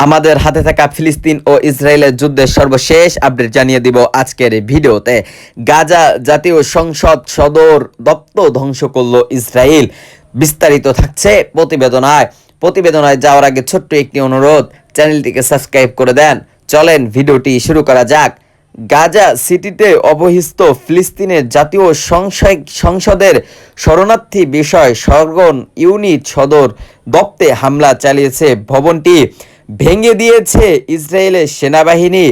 আমাদের হাতে থাকা ফিলিস্তিন ও ইসরায়েলের যুদ্ধের সর্বশেষ আপডেট জানিয়ে দিব আজকের ভিডিওতে। গাজা জাতীয় সংসদ সদর দপ্তর ধ্বংস করল ইসরায়েল। বিস্তারিত থাকছে প্রতিবেদনায়। প্রতিবেদনায় যাওয়ার আগে ছোট্ট একটি অনুরোধ, চ্যানেলটিকে সাবস্ক্রাইব করে দেন। চলেন ভিডিওটি শুরু করা যাক। গাজা সিটিতে অবহিস্ত ফিলিস্তিনের জাতীয় সংসদ- সংসদের শরণার্থী বিষয় সরগন ইউনিট সদর দপ্তে হামলা চালিয়েছে ভবনটি। ভেঙে দিয়েছে ইসরায়েলের সেনাবাহিনী।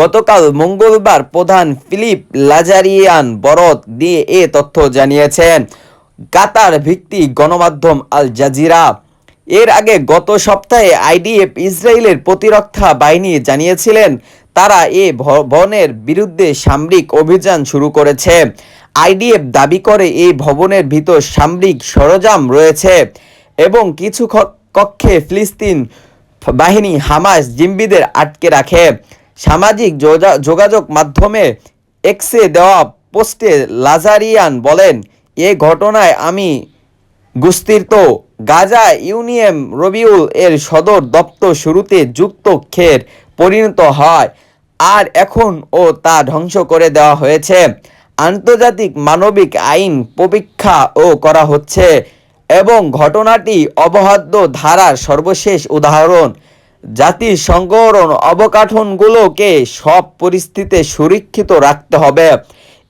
গতকাল মঙ্গলবার প্রধান ফিলিপ লাজারিয়ান বরত দিয়ে এ তথ্য জানিয়েছেন। কাতার ভিত্তিক গণমাধ্যম আল জাজিরা। এর আগে গত সপ্তাহে আইডিএফ ইসরায়েলের প্রতিরক্ষা বাহিনী জানিয়েছিলেন, তারা এ ভবনের বিরুদ্ধে সামরিক অভিযান শুরু করেছে। আইডিএফ দাবি করে এই ভবনের ভিতর সামরিক সরঞ্জাম রয়েছে এবং কিছু কক্ষে ফিলিস্তিন বাহিনী হামাস জিম্বিদের আটকে রাখে। সামাজিক যোগা- যোগাযোগ মাধ্যমে এক্সে দেওয়া পোস্টে লাজারিয়ান বলেন, এ ঘটনায় আমি গুস্তির্ত গাজা ইউনিয়ন রবিউল এর সদর দপ্তর শুরুতে যুক্ত ক্ষের পরিণত হয় আর এখন ও তা ধ্বংস করে দেওয়া হয়েছে। আন্তর্জাতিক মানবিক আইন পরীক্ষা ও করা হচ্ছে। এবং ঘটনাটি অবহাদ্য ধারার সর্বশেষ উদাহরণ। জাতির সংগঠন অবকাঠনগুলোকে সব পরিস্থিতিতে সুরক্ষিত রাখতে হবে।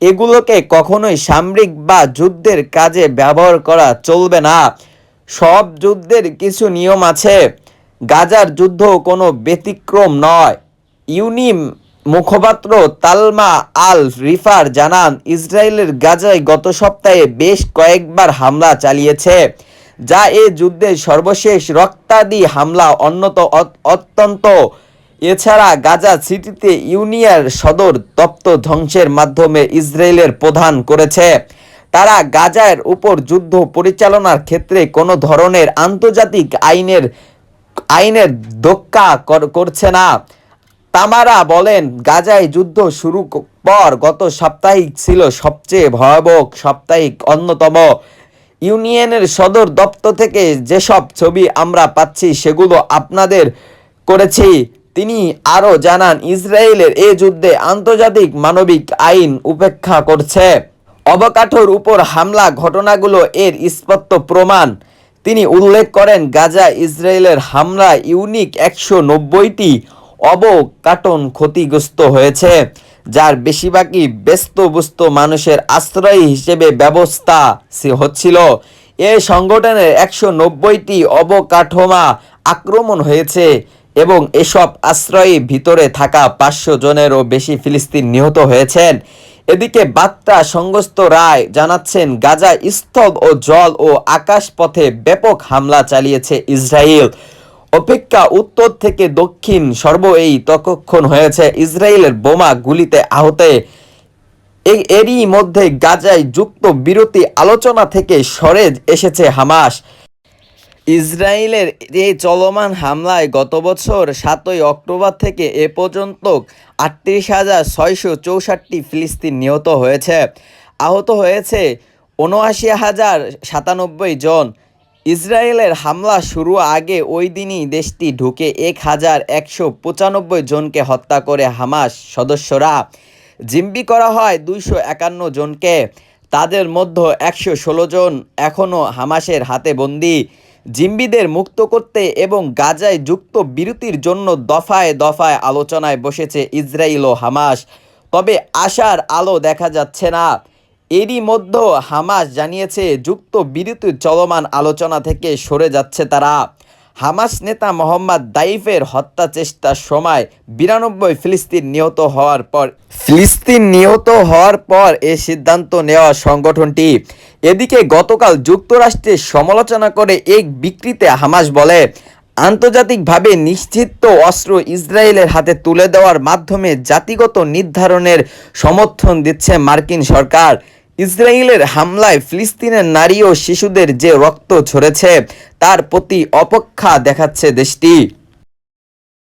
এগুলোকে কখনোই সামরিক বা যুদ্ধের কাজে ব্যবহার করা চলবে না। সব যুদ্ধের কিছু নিয়ম আছে। গাজার যুদ্ধ কোনো ব্যতিক্রম নয়। ইউনিম মুখপাত্র তালমা আল রিফার জানান, ইসরায়েলের গাজায় গত সপ্তাহে বেশ কয়েকবার হামলা চালিয়েছে, যা এ যুদ্ধের সর্বশেষ রক্তাদি হামলা অন্যত অত্যন্ত। এছাড়া গাজা সিটিতে ইউনিয়ন সদর দপ্তর ধ্বংসের মাধ্যমে ইসরায়েলের প্রধান করেছে। তারা গাজার উপর যুদ্ধ পরিচালনার ক্ষেত্রে কোনো ধরনের আন্তর্জাতিক আইনের আইনের কর- করছে না। তামারা বলেন, গাজায় যুদ্ধ শুরু পর গত সাপ্তাহিক ছিল সবচেয়ে ভয়াবহ সাপ্তাহিক অন্যতম। ইউনিয়নের সদর দপ্তর থেকে যেসব ছবি আমরা পাচ্ছি, সেগুলো আপনাদের করেছি। তিনি আরও জানান, ইসরায়েলের এ যুদ্ধে আন্তর্জাতিক মানবিক আইন উপেক্ষা করছে। অবকাঠোর উপর হামলা ঘটনাগুলো এর স্পষ্ট প্রমাণ। তিনি উল্লেখ করেন গাজা ইসরায়েলের হামলা ইউনিক একশো নব্বইটি অবকাটন ক্ষতিগ্রস্ত হয়েছে, যার বেশিরভাগই ব্যস্তবস্ত মানুষের আশ্রয় হিসেবে ব্যবস্থা হচ্ছিল। এ সংগঠনের একশো নব্বইটি অবকাঠোমা আক্রমণ হয়েছে এবং এসব আশ্রয়ে ভিতরে থাকা পাঁচশো জনেরও বেশি ফিলিস্তিন নিহত হয়েছেন। এদিকে বার্তা সংগস্ত রায় জানাচ্ছেন, গাজা স্থল ও জল ও আকাশ পথে ব্যাপক হামলা চালিয়েছে ইসরায়েল। অপেক্ষা উত্তর থেকে দক্ষিণ সর্ব এই ততক্ষণ হয়েছে ইসরায়েলের বোমা গুলিতে আহতে। এরই মধ্যে গাজায় যুক্ত বিরতি আলোচনা থেকে সরে এসেছে হামাস। ইসরায়েলের এই চলমান হামলায় গত বছর সাতই অক্টোবর থেকে এ পর্যন্ত আটত্রিশ হাজার ছয়শো চৌষট্টি ফিলিস্তিন নিহত হয়েছে। আহত হয়েছে উনআশি হাজার সাতানব্বই জন। ইসরায়েলের হামলা শুরু আগে ওই দিনই দেশটি ঢুকে এক হাজার একশো পঁচানব্বই জনকে হত্যা করে হামাস সদস্যরা। জিম্বি করা হয় দুইশো একান্ন জনকে। তাদের মধ্যে একশো ষোলো জন এখনও হামাসের হাতে বন্দি। জিম্বিদের মুক্ত করতে এবং গাজায় যুক্ত বিরতির জন্য দফায় দফায় আলোচনায় বসেছে ইসরায়েল ও হামাস। তবে আশার আলো দেখা যাচ্ছে না। এরই মধ্যে হামাস জানিয়েছে যুক্ত বিরতির চলমান আলোচনা থেকে সরে যাচ্ছে তারা। হামাস নেতা মোহাম্মদ দাইফের হত্যা চেষ্টার সময় বিরানব্বই ফিলিস্তিন নিহত হওয়ার পর, ফিলিস্তিন নিহত হওয়ার পর এ সিদ্ধান্ত নেওয়া সংগঠনটি। এদিকে গতকাল যুক্তরাষ্ট্রের সমালোচনা করে এক বিকৃতে হামাস বলে, আন্তর্জাতিকভাবে নিশ্চিত অস্ত্র ইসরায়েলের হাতে তুলে দেওয়ার মাধ্যমে জাতিগত নির্ধারণের সমর্থন দিচ্ছে মার্কিন সরকার। ইসরায়েলের হামলায় ফিলিস্তিনের নারী ও শিশুদের যে রক্ত ঝরেছে তার প্রতি অপেক্ষা দেখাচ্ছে দেশটি।